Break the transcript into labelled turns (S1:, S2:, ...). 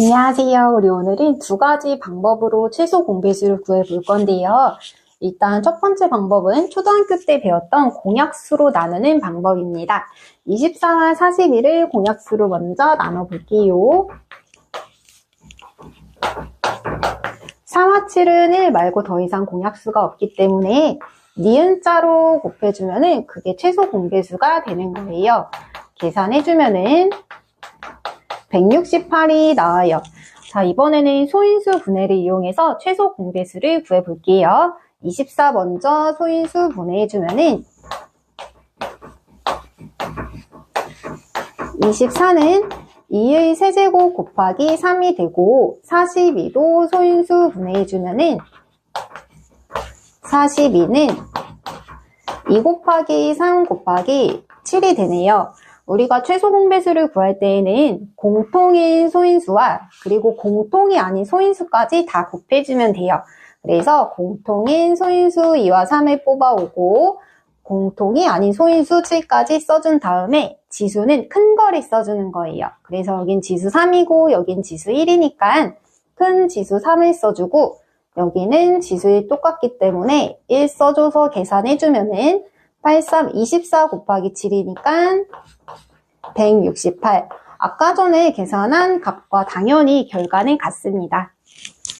S1: 안녕하세요. 우리 오늘은 두 가지 방법으로 최소 공배수를 구해 볼 건데요. 일단 첫 번째 방법은 초등학교 때 배웠던 공약수로 나누는 방법입니다. 24와 41을 공약수로 먼저 나눠 볼게요. 4와 7은 1 말고 더 이상 공약수가 없기 때문에 니은자로 곱해주면 그게 최소 공배수가 되는 거예요. 계산해주면 은 168이 나와요. 자, 이번에는 소인수 분해를 이용해서 최소 공배수를 구해볼게요. 24 먼저 소인수 분해해주면은 24는 2의 세제곱 곱하기 3이 되고 42도 소인수 분해해주면은 42는 2 곱하기 3 곱하기 7이 되네요. 우리가 최소 공배수를 구할 때에는 공통인 소인수와 그리고 공통이 아닌 소인수까지 다 곱해주면 돼요. 그래서 공통인 소인수 2와 3을 뽑아오고 공통이 아닌 소인수 7까지 써준 다음에 지수는 큰 거를 써주는 거예요. 그래서 여긴 지수 3이고 여긴 지수 1이니까 큰 지수 3을 써주고 여기는 지수에 똑같기 때문에 1 써줘서 계산해주면은 83, 24 곱하기 7이니까 168. 아까 전에 계산한 값과 당연히 결과는 같습니다.